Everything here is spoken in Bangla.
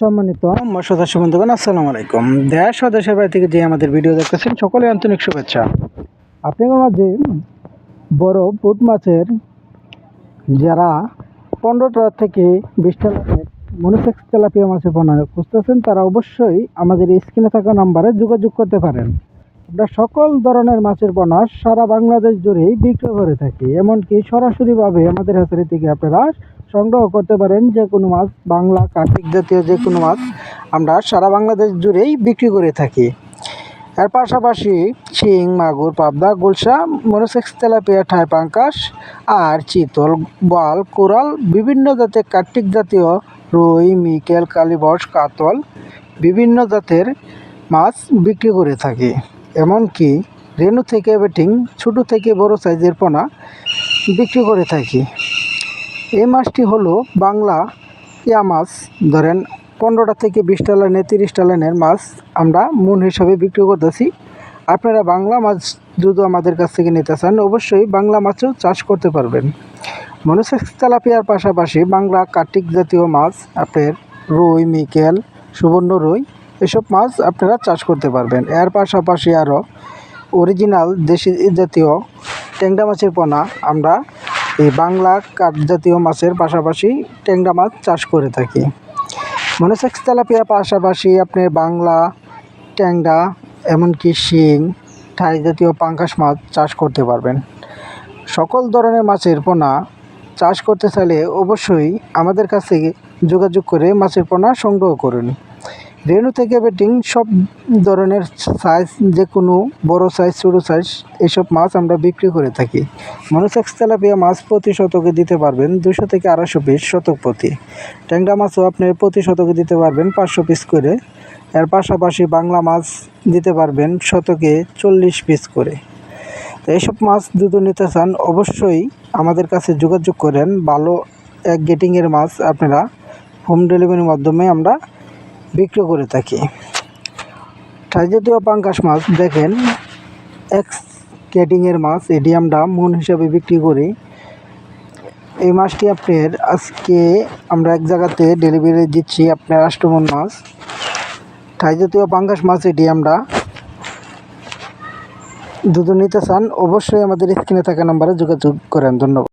সম্মানিত সদস্য বন্ধুগণ, আসসালামু আলাইকুম। দেশ দেশের বাড়ি থেকে যে আমাদের ভিডিও দেখতেছেন, সকলে আন্তরিক শুভেচ্ছা। আপনাদের মাঝে বড় পুট মাছের যারা পনেরোটা থেকে বিশটা লাখের মনোসেক্স তেলাপিয়া মাছের পোনা খুঁজতেছেন, তারা অবশ্যই আমাদের স্ক্রিনে থাকা নাম্বারে যোগাযোগ করতে পারেন। আমরা সকল ধরনের মাছের পোনা সারা বাংলাদেশ জুড়েই বিক্রি করে থাকি। এমনকি সরাসরিভাবে আমাদের হাতের থেকে আপনারা সংগ্রহ করতে পারেন যে কোনো মাছ, বাংলা, কার্তিক জাতীয় যে কোনো মাছ আমরা সারা বাংলাদেশ জুড়েই বিক্রি করে থাকি। এর পাশাপাশি শিং, মাগুর, পাবদা, গুলশা মনোসেক্স তেলাপিয়া, ঠাই পাঙ্কাস আর চিতল বাল কোরাল, বিভিন্ন জাতের কার্তিক জাতীয় রুই, মিকেল কালিবস কাতল, বিভিন্ন জাতের মাছ বিক্রি করে থাকি। এমনকি রেনু থেকে বেটিং, ছোটো থেকে বড় সাইজের পোনা বিক্রি করে থাকি। এই মাছটি হলো বাংলা ইয়া মাছ ধরেন, পনেরোটা থেকে বিশটা লাইনে, তিরিশটা লাইনের মাছ আমরা মন হিসাবে বিক্রি করতেছি। আপনারা বাংলা মাছ যদি আমাদের কাছ থেকে নিতে চান, অবশ্যই বাংলা মাছও চাষ করতে পারবেন। মনোসেক্স তেলাপিয়ার পাশাপাশি বাংলা কার্তিক জাতীয় মাছ, আপনার রুই, মিকেল, সুবর্ণ রুই এসব মাছ আপনারা চাষ করতে পারবেন। এর পাশাপাশি আরও অরিজিনাল দেশি জাতীয় ট্যাংরা মাছের পোনা আমরা এই বাংলা কাঠ জাতীয় মাছের পাশাপাশি ট্যাংরা মাছ চাষ করে থাকি। মনোসেক্স তেলাপিয়ার পাশাপাশি আপনি বাংলা ট্যাংরা, এমনকি শিং ঠাই জাতীয় পাঙ্কাশ মাছ চাষ করতে পারবেন। সকল ধরনের মাছের পোনা চাষ করতে চাইলে অবশ্যই আমাদের কাছ যোগাযোগ করে মাছের পোনা সংগ্রহ করুন। রেনু থেকে বেটিং সব ধরনের সাইজ যে কোনো বড় সাইজ ছোটো সাইজ এসব মাছ আমরা বিক্রি করে থাকি। মনোসেক্স তেলাপিয়া মাছ প্রতি শতকে দিতে পারবেন দুশো থেকে আড়াইশো পিস শতক প্রতি। ট্যাংরা মাছও আপনি প্রতি শতকে দিতে পারবেন পাঁচশো পিস করে। এর পাশাপাশি বাংলা মাছ দিতে পারবেন শতকে চল্লিশ পিস করে। তো এইসব মাছ যদি নিতে চান, অবশ্যই আমাদের কাছে যোগাযোগ করেন। ভালো এক গেটিংয়ের মাছ আপনারা হোম ডেলিভারির মাধ্যমে আমরা বিক্রি করে থাকি। জাতীয় পাঙ্কাশ মাছ, দেখেন এক্স কেটিংয়ের মাছ এটি আমরা মন হিসাবে বিক্রি করি। এই মাছটি আপনার আজকে আমরা এক জায়গাতে ডেলিভারি দিচ্ছি আপনার আষ্টমন মাছ। জাতীয় পাঙ্কাশ মাছ এটি আমরা নিতে চান, অবশ্যই আমাদের স্ক্রিনে থাকা নাম্বারে যোগাযোগ করেন। ধন্যবাদ।